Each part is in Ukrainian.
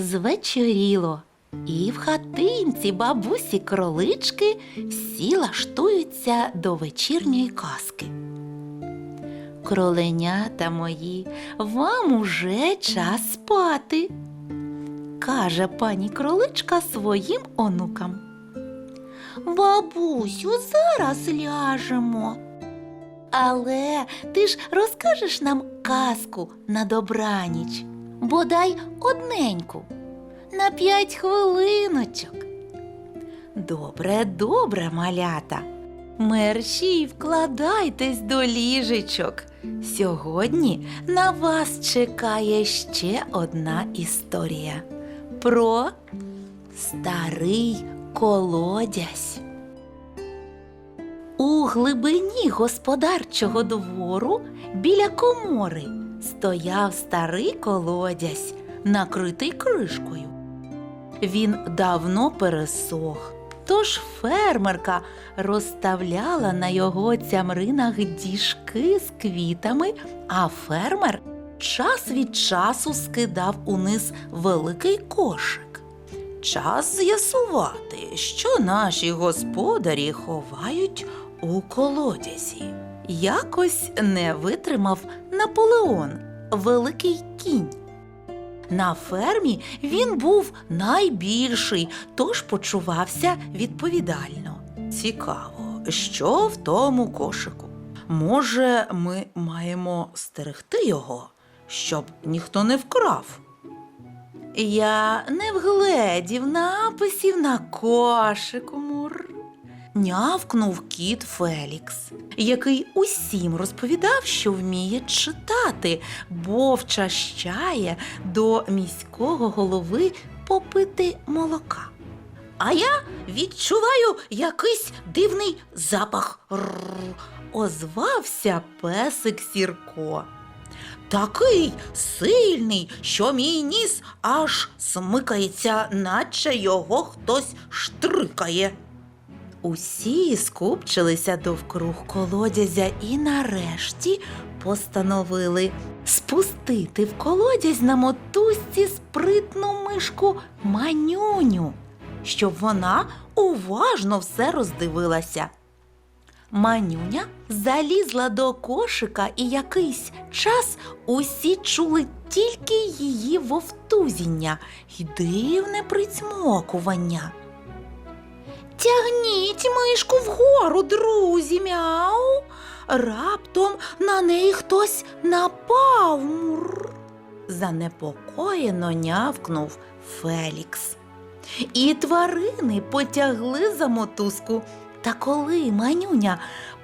звечоріло, і в хатинці бабусі кролички всі лаштуються до вечірньої казки. Кроленята мої, вам уже час спати, каже пані кроличка своїм онукам. Бабусю, зараз ляжемо. Але ти ж розкажеш нам казку на добраніч, бодай одненьку, на п'ять хвилиночок. Добре, добре, малята. Мерші вкладайтесь до ліжечок. Сьогодні на вас чекає ще одна історія про старий колодязь. У глибині господарчого двору біля комори стояв старий колодязь, накритий кришкою. Він давно пересох, тож фермерка розставляла на його цямринах діжки з квітами, а фермер час від часу скидав униз великий кошик. Час з'ясувати, що наші господарі ховають у колодязі. Якось не витримав Наполеон, великий кінь. На фермі він був найбільший, тож почувався відповідально. Цікаво, що в тому кошику. Може, ми маємо стерегти його, щоб ніхто не вкрав. Я не вгледів написів на кошику мур. Нявкнув кіт Фелікс, який усім розповідав, що вміє читати, бо вчащає до міського голови попити молока. А я відчуваю якийсь дивний запах. Озвався песик Сірко. Такий сильний, що мій ніс аж смикається, наче його хтось штрикає. Усі скупчилися довкруг колодязя і нарешті постановили спустити в колодязь на мотузці спритну мишку манюню, щоб вона уважно все роздивилася. Манюня залізла до кошика, і якийсь час усі чули тільки її вовтузіння й дивне прицмокування. Тягніть мишку вгору, друзі, мяу. Раптом на неї хтось напав. Мур. Занепокоєно нявкнув Фелікс. І тварини потягли за мотузку. Та коли манюня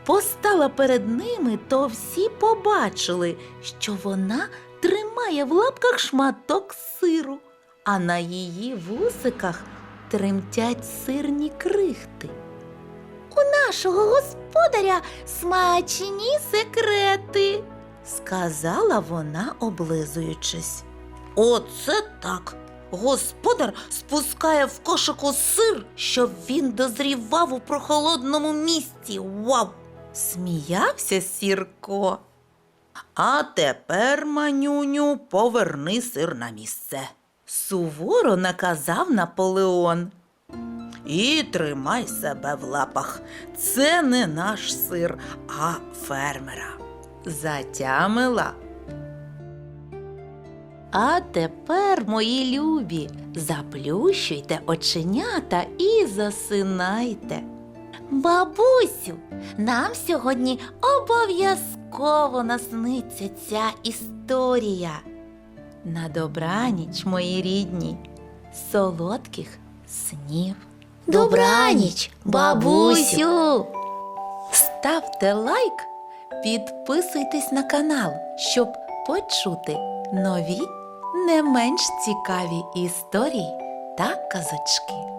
постала перед ними, то всі побачили, що вона тримає в лапках шматок сиру, а на її вусиках тремтять сирні крихти. У нашого господаря смачні секрети, сказала вона, облизуючись. Оце так. Господар спускає в кошику сир, щоб він дозрівав у прохолодному місці. Вау! Сміявся Сірко. А тепер, манюню, поверни сир на місце. Суворо наказав Наполеон. І тримай себе в лапах. Це не наш сир, а фермера. Затямила. А тепер, мої любі, заплющуйте оченята і засинайте. Бабусю, нам сьогодні обов'язково насниться ця історія. На добраніч, мої рідні, солодких снів. Добраніч, бабусю! Ставте лайк, підписуйтесь на канал, щоб почути нові, не менш цікаві історії та казочки.